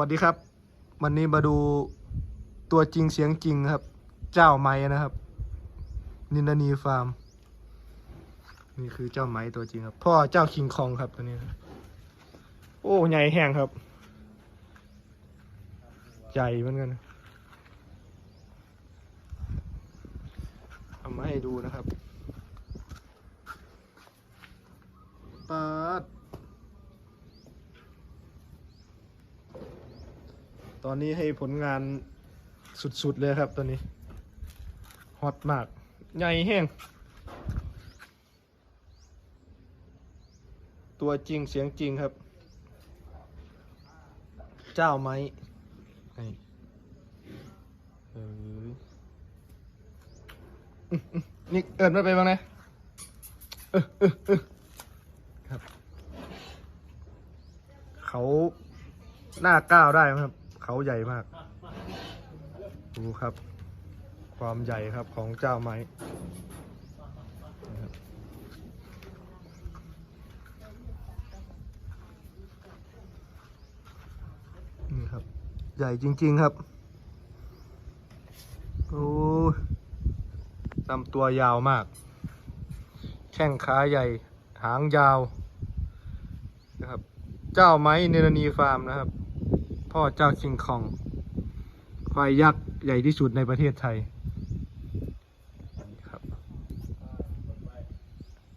สวัสดีครับ วันนี้มาดูตัวจริงเสียงจริงครับ เจ้าไม้นะครับ นินานีฟาร์ม นี่คือเจ้าไม้ตัวจริงครับ พ่อเจ้าคิงคองครับตัวนี้ โอ้ใหญ่แห้งครับ ใหญ่เหมือนกันเอามาให้ดูนะครับปาด ต อนนี้ให้ผลงานสุดๆเลยครับตอนนี้ฮอตมาก ใหญ่แห้ง ตัวจริงเสียงจริงครับ เจ้าไม้นี่เอออื้ออื้อนี่เอิญไม่ไปบ้างนะครับ เขาหน้าก้าวได้ไหมครับ เขาใหญ่มาก ดูครับ ความใหญ่ครับของเจ้าไม้นี่ครับ ใหญ่จริง ๆครับ โอ้ลำตัวยาวมาก แข้งขาใหญ่ หางยาวนะครับ เจ้าไม้เนรณีฟาร์มนะครับ พ่อเจ้าคิงคองควายยักษ์ใหญ่ที่สุดในประเทศไทย